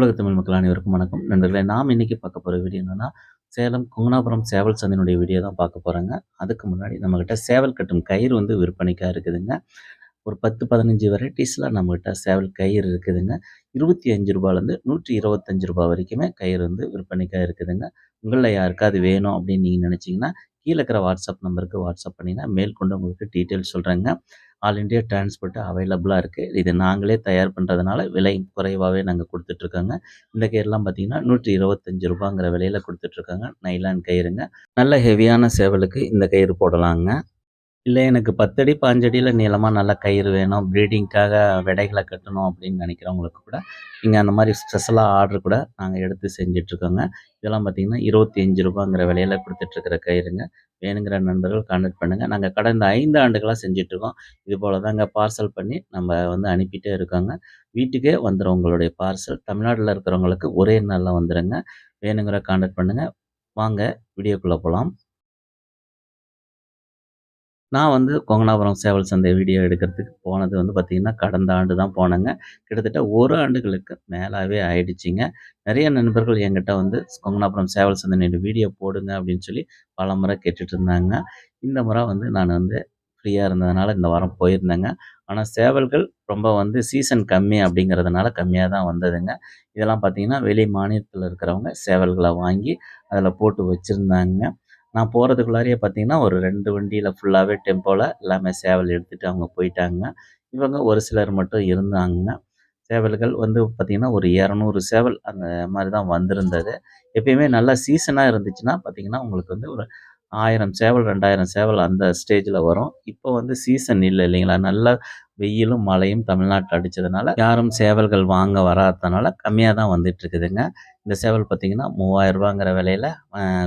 உலக தமிழ் மக்கள் அனைவருக்கும் வணக்கம். நண்பர்களே நாம் இன்னைக்கு பார்க்க போகிற வீடியோ என்னன்னா சேலம் குங்கனாபுரம் சேவல் சந்தையினுடைய வீடியோ தான் பார்க்க போகிறாங்க அதுக்கு முன்னாடி நம்மக்கிட்ட சேவல் கட்டும் கயிறு வந்து விற்பனைக்காக இருக்குதுங்க. ஒரு பத்து பதினஞ்சு வெரைட்டிஸில் நம்மக்கிட்ட சேவல் கயிறு இருக்குதுங்க. இருபத்தி அஞ்சு ரூபாலேருந்து நூற்றி இருபத்தஞ்சு ரூபா வரைக்குமே கயிறு வந்து விற்பனைக்காக இருக்குதுங்க. உங்களில் யாருக்காவது வேணும் அப்படின்னு நீங்கள் நினச்சிங்கன்னா கீழே இருக்கிற வாட்ஸ்அப் நம்பருக்கு வாட்ஸ்அப் பண்ணிங்கன்னா மேல் கொண்டு உங்களுக்கு டீட்டெயில்ஸ் சொல்கிறேங்க ஆல் இண்டியா டிரான்ஸ்போர்ட் அவைலபிளாக இருக்குது இது நாங்களே தயார் பண்ணுறதுனால விலை குறைவாகவே நாங்கள் கொடுத்துட்ருக்கோங்க. இந்த கயிறுலாம் பார்த்தீங்கன்னா நூற்றி இருபத்தஞ்சி ரூபாங்கிற விலையில் கொடுத்துட்ருக்காங்க. நைலான் கயிறுங்க. நல்ல ஹெவியான சேவலுக்கு இந்த கயிறு போடலாங்க. இல்லை எனக்கு பத்தடி பாஞ்சடியில் நீளமாக நல்ல கயிறு வேணும். ப்ரீடிங்க்காக விடைகளை கட்டணும் அப்படின்னு நினைக்கிறவங்களுக்கு கூட நீங்கள் அந்த மாதிரி ஸ்பெஷலாக ஆர்டர் கூட நாங்கள் எடுத்து செஞ்சிட்ருக்கோங்க. இதெல்லாம் பார்த்தீங்கன்னா இருபத்தி அஞ்சு ரூபாங்கிற விலையில கொடுத்துட்ருக்கிற கயிறுங்க. வேணுங்கிற நண்பர்கள் கான்டாக்ட் பண்ணுங்கள் நாங்கள் கடந்த ஐந்து ஆண்டுகளாக செஞ்சிட்ருக்கோம். இது போல் தாங்க பார்சல் பண்ணி நம்ம வந்து அனுப்பிட்டே இருக்கோங்க. வீட்டுக்கே வந்துடும் உங்களுடைய பார்சல் தமிழ்நாட்டில் இருக்கிறவங்களுக்கு ஒரே நாளில் வந்துடுங்க வேணுங்கிற கான்டாக்ட் பண்ணுங்கள் வாங்க வீடியோக்குள்ளே போகலாம் நான் வந்து கொங்கனாபுரம் சேவல் சந்தை வீடியோ எடுக்கிறதுக்கு போனது வந்து பார்த்திங்கன்னா கடந்த ஆண்டு தான் போனேங்க. கிட்டத்தட்ட ஒரு ஆண்டுகளுக்கு மேலாகவே ஆயிடுச்சுங்க. நிறைய நண்பர்கள் என்கிட்ட வந்து கொங்கனாபுரம் சேவல் சந்தை வீடியோ போடுங்க அப்படின்னு சொல்லி பல முறை கேட்டுட்டு இருந்தாங்க. இந்த முறை வந்து நான் வந்து ஃப்ரீயாக இருந்ததுனால இந்த வாரம் போயிருந்தேங்க. ஆனால் சேவல்கள் ரொம்ப வந்து சீசன் கம்மி அப்படிங்கிறதுனால கம்மியாக தான் வந்ததுங்க. இதெல்லாம் பார்த்திங்கன்னா வெளி மாநிலத்தில் இருக்கிறவங்க சேவல்களை வாங்கி அதில் போட்டு வச்சுருந்தாங்க. நான் போகிறதுக்குள்ளாரையே பார்த்தீங்கன்னா ஒரு ரெண்டு வண்டியில் ஃபுல்லாகவே டெம்போவில் எல்லாமே சேவல் எடுத்துகிட்டு அவங்க போயிட்டாங்க. இவங்க ஒரு சிலர் மட்டும் இருந்தாங்க. சேவல்கள் வந்து பார்த்திங்கன்னா ஒரு இரநூறு சேவல் அந்த மாதிரி தான் வந்திருந்தது. எப்பயுமே நல்லா சீசனாக இருந்துச்சுன்னா பார்த்திங்கன்னா உங்களுக்கு வந்து ஒரு ஆயிரம் சேவல் ரெண்டாயிரம் சேவல் அந்த ஸ்டேஜில் வரும். இப்போ வந்து சீசன் இல்லை இல்லைங்களா? நல்லா வெயிலும் மழையும் தமிழ்நாட்டில் அடித்ததுனால யாரும் சேவல்கள் வாங்க வராதனால கம்மியாக தான் வந்துட்டு இருக்குதுங்க. இந்த சேவல் பார்த்திங்கன்னா மூவாயிரரூபாங்கிற விலையில்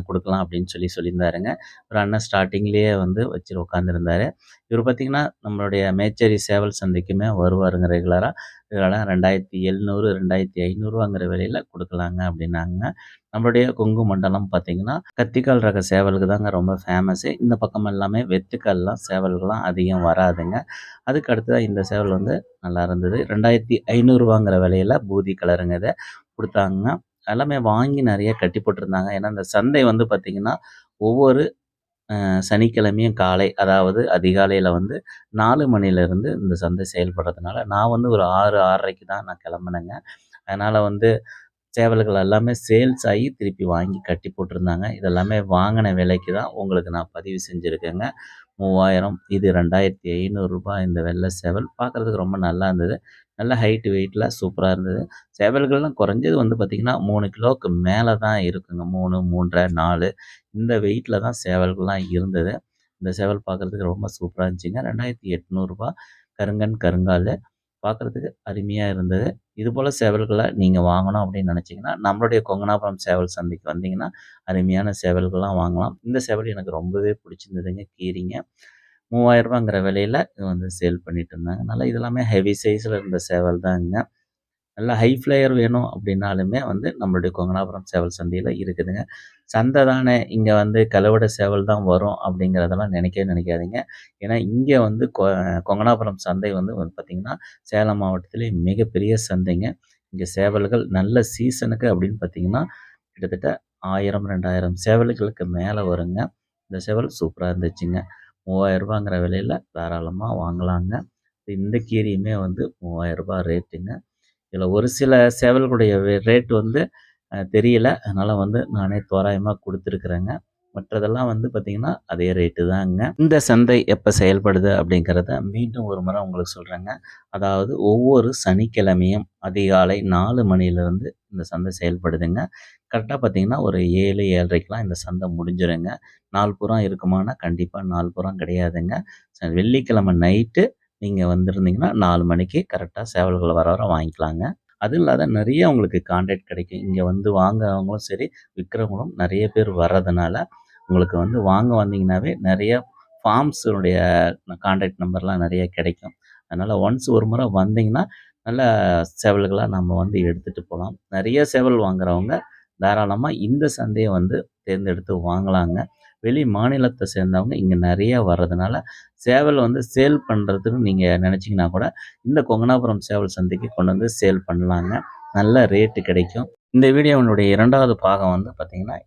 கொடுக்கலாம் அப்படின்னு சொல்லி சொல்லியிருந்தாருங்க. ஒரு அண்ணன் ஸ்டார்டிங்லேயே வந்து வச்சு உட்காந்துருந்தார் இவர் பார்த்திங்கன்னா நம்மளுடைய மேச்சேரி சேவல் சந்தைக்குமே வருவாருங்க ரெகுலராக இதெல்லாம் ரெண்டாயிரத்தி எழுநூறு ரெண்டாயிரத்தி ஐநூறுவாங்கிற விலையில் கொடுக்கலாங்க அப்படின்னாங்க. நம்மளுடைய கொங்கு மண்டலம் பார்த்திங்கன்னா கத்திக்கால் ரக சேவலுக்கு தாங்க ரொம்ப ஃபேமஸ்ஸு இந்த பக்கம் எல்லாமே வெத்துக்கல்லாம் சேவல்கள்லாம் அதிகம் வராதுங்க. அதுக்கு அடுத்ததாக இந்த சேவல் வந்து நல்லா இருந்தது. ரெண்டாயிரத்தி ஐநூறுரூவாங்கிற விலையில் பூதி கலருங்க இதை கொடுத்தாங்க. எல்லாமே வாங்கி நிறைய கட்டி போட்டிருந்தாங்க. ஏன்னா இந்த சந்தை வந்து பார்த்திங்கன்னா ஒவ்வொரு சனிக்கிழமையும் காலை அதாவது அதிகாலையில் வந்து நாலு மணிலேருந்து இந்த சந்தை செயல்படுறதுனால நான் வந்து ஒரு ஆறு ஆறரைக்கு தான் நான் கிளம்புனேங்க. அதனால் வந்து சேவல்கள் எல்லாமே சேல்ஸ் ஆகி திருப்பி வாங்கி கட்டி போட்டிருந்தாங்க. இதெல்லாமே வாங்கின விலைக்கு தான் உங்களுக்கு நான் பதிவு செஞ்சுருக்கேங்க. மூவாயிரம். இது ரெண்டாயிரத்தி ஐநூறுரூபா இந்த வெள்ளை சேவல். பார்க்குறதுக்கு ரொம்ப நல்லா இருந்தது. நல்ல ஹைட்டு வெயிட்டில் சூப்பராக இருந்தது. சேவல்கள்லாம் குறைஞ்சது வந்து பார்த்திங்கன்னா மூணு கிலோவுக்கு மேலே தான் இருக்குங்க. மூணு மூன்றரை நாலு. இந்த வெயிட்டில் தான் சேவல்கள்லாம் இருந்தது. இந்த சேவல் பார்க்குறதுக்கு ரொம்ப சூப்பராக இருந்துச்சுங்க. ரெண்டாயிரத்தி எட்நூறுபா கருங்கன் கருங்கால். பார்க்குறதுக்கு அருமையாக இருந்தது. இது போல் சேவல்களை நீங்கள் வாங்கணும் அப்படின்னு நினச்சிங்கன்னா நம்மளுடைய கொங்கனாபுரம் சேவல் சந்தைக்கு வந்தீங்கன்னா அருமையான சேவல்கள்லாம் வாங்கலாம். இந்த சேவல் எனக்கு ரொம்பவே பிடிச்சிருந்ததுங்க. கீரிங்க. மூவாயிரரூபாங்கிற விலையில் இது வந்து சேல் பண்ணிட்டு இருந்தாங்க. நல்லா இதெல்லாமே ஹெவி சைஸில் இருந்த சேவல் தாங்க. நல்லா ஹை ஃப்ளையர் வேணும் அப்படின்னாலுமே வந்து நம்மளுடைய கொங்கனாபுரம் சேவல் சந்தையில் இருக்குதுங்க. சந்தை தானே. இங்கே வந்து கலவட சேவல் தான் வரும் அப்படிங்கிறதெல்லாம் நினைக்கவே நினைக்காதீங்க. ஏன்னா இங்கே வந்து கொ கொங்கனாபுரம் சந்தை வந்து பார்த்திங்கன்னா சேலம் மாவட்டத்திலே மிகப்பெரிய சந்தைங்க. இங்கே சேவல்கள் நல்ல சீசனுக்கு அப்படின்னு பார்த்திங்கன்னா கிட்டத்தட்ட ஆயிரம் ரெண்டாயிரம் சேவல்களுக்கு மேலே வருங்க. இந்த சேவல் சூப்பராக இருந்துச்சுங்க. மூவாயிரரூபாங்கிற விலையில் தாராளமாக வாங்கலாங்க. இந்த கீரியுமே வந்து மூவாயிரரூபா ரேட்டுங்க இதில் ஒரு சில சேவல்களுடைய ரேட் வந்து தெரியல. அதனால் வந்து நானே தோராயமாக கொடுத்துருக்குறேங்க. மற்றதெல்லாம் வந்து பார்த்திங்கன்னா அதே ரேட்டு தாங்க. இந்த சந்தை எப்போ செயல்படுது அப்படிங்கிறத மீண்டும் ஒரு முறை உங்களுக்கு சொல்கிறேங்க அதாவது ஒவ்வொரு சனிக்கிழமையும் அதிகாலை நாலு மணிலேருந்து இந்த சந்தை செயல்படுதுங்க. கரெக்டாக பார்த்தீங்கன்னா ஒரு ஏழு ஏழரைக்கெலாம் இந்த சந்தை முடிஞ்சிருங்க. நால் புறம் இருக்குமானா கண்டிப்பாக நாலு புறம் கிடையாதுங்க. வெள்ளிக்கிழமை நைட்டு நீங்கள் வந்திருந்தீங்கன்னா நாலு மணிக்கு கரெக்டாக சேவல்களை வர வர வாங்கிக்கலாங்க. அதுவும் இல்லாத நிறைய உங்களுக்கு கான்டாக்ட் கிடைக்கும். இங்கே வந்து வாங்குறவங்களும் சரி விற்கிறவங்களும் நிறைய பேர் வர்றதுனால உங்களுக்கு வந்து வாங்க வந்தீங்கன்னாவே நிறைய ஃபார்ம்ஸுடைய கான்டாக்ட் நம்பர்லாம் நிறைய கிடைக்கும். அதனால் ஒன்ஸ் ஒரு முறை வந்தீங்கன்னா நல்ல சேவல்களாக நம்ம வந்து எடுத்துகிட்டு போகலாம். நிறைய சேவல் வாங்குறவங்க தாராளமாக இந்த சந்தையை வந்து தேர்ந்தெடுத்து வாங்கலாங்க. வெளி மாநிலத்தை சேர்ந்தவங்க இங்கே நிறையா வர்றதுனால சேவல் வந்து சேல் பண்ணுறதுன்னு நீங்கள் நினச்சிங்கன்னா கூட இந்த கொங்கனாபுரம் சேவல் சந்தைக்கு கொண்டு வந்து சேல் பண்ணலாங்க. நல்ல ரேட்டு கிடைக்கும். இந்த வீடியோவினுடைய இரண்டாவது பாகம் வந்து பார்த்திங்கன்னா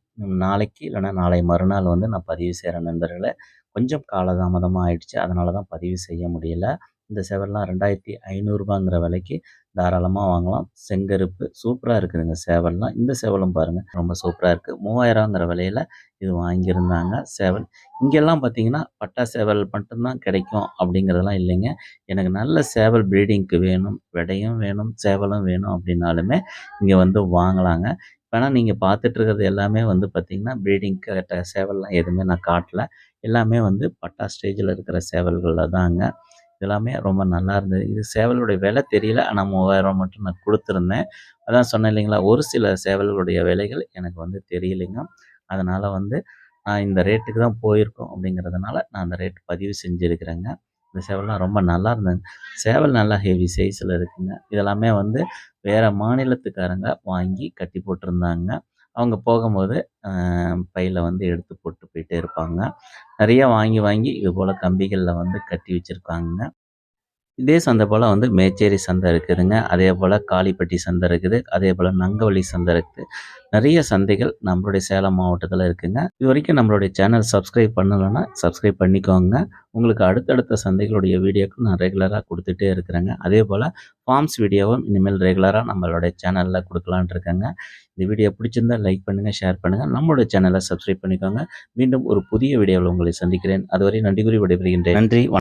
நாளைக்கு இல்லைன்னா நாளை மறுநாள் வந்து நான் பதிவு செய்கிற நண்பர்களை கொஞ்சம் காலதாமதமாக ஆயிடுச்சு. அதனால தான் பதிவு செய்ய முடியல. இந்த சேவல்லாம் ரெண்டாயிரத்தி ஐநூறுரூபாங்கிற விலைக்கு தாராளமாக வாங்கலாம். செங்கருப்பு சூப்பராக இருக்குதுங்க சேவல்லாம். இந்த சேவலும் பாருங்கள் ரொம்ப சூப்பராக இருக்குது மூவாயிரங்கிற விலையில் இது வாங்கியிருந்தாங்க சேவல். இங்கெல்லாம் பார்த்தீங்கன்னா பட்டா சேவல் மட்டும்தான் கிடைக்கும் அப்படிங்கிறதெல்லாம் இல்லைங்க. எனக்கு நல்ல சேவல் ப்ரீடிங்க்கு வேணும் விடையும் வேணும் சேவலும் வேணும் அப்படின்னாலுமே இங்கே வந்து வாங்கலாங்க. ஆனால் நீங்கள் பார்த்துட்ருக்கிறது எல்லாமே வந்து பார்த்திங்கன்னா ப்ரீடிங் கட்ட சேவல்லாம் எதுவுமே நான் காட்டல. எல்லாமே வந்து பட்டா ஸ்டேஜில் இருக்கிற சேவல்களில் தாங்க. இதெல்லாமே ரொம்ப நல்லா இருந்தது. இது சேவலுடைய விலை தெரியல. ஆனால் மூவாயிரம் மட்டும் நான் கொடுத்துருந்தேன். அதான் சொன்னேன் இல்லைங்களா ஒரு சில சேவல்களுடைய விலைகள் எனக்கு வந்து தெரியலைங்க. அதனால் வந்து நான் இந்த ரேட்டுக்கு தான் போயிருக்கோம் அப்படிங்கிறதுனால நான் அந்த ரேட் பதிவு செஞ்சுருக்கிறேங்க. இந்த சேவல்லாம் ரொம்ப நல்லா இருந்தாங்க சேவல் நல்லா ஹெவி சைஸில் இருக்குங்க. இதெல்லாமே வந்து வேறு மாநிலத்துக்காரங்க வாங்கி கட்டி போட்டிருந்தாங்க. அவங்க போகும்போது பையில் வந்து எடுத்து போட்டு போயிட்டே இருப்பாங்க. நிறையா வாங்கி வாங்கி இது போல் கம்பிகளில் வந்து கட்டி வச்சுருக்காங்க. இதே சந்தை போல் வந்து மேச்சேரி சந்தை இருக்குதுங்க. அதே போல் காளிப்பட்டி சந்தை இருக்குது. அதே போல் நங்கவழி சந்தை இருக்குது. நிறைய சந்தைகள் நம்மளுடைய சேலம் மாவட்டத்தில் இருக்குங்க. இது வரைக்கும் நம்மளுடைய சேனல் சப்ஸ்கிரைப் பண்ணலைன்னா சப்ஸ்கிரைப் பண்ணிக்கோங்க. உங்களுக்கு அடுத்தடுத்த சந்தைகளுடைய வீடியோக்கும் நான் ரெகுலராக கொடுத்துட்டே இருக்கிறேங்க. அதே போல் ஃபார்ம்ஸ் வீடியோவும் இனிமேல் ரெகுலராக நம்மளுடைய சேனலில் கொடுக்கலான் இருக்கேங்க. இந்த வீடியோ பிடிச்சிருந்தால் லைக் பண்ணுங்கள் ஷேர் பண்ணுங்கள் நம்மளுடைய சேனலை சப்ஸ்கிரைப் பண்ணிக்கோங்க. மீண்டும் ஒரு புதிய வீடியோவில் உங்களை சந்திக்கிறேன். அதுவரை நன்றி கூறி விடைபெறுகின்றேன். நன்றி.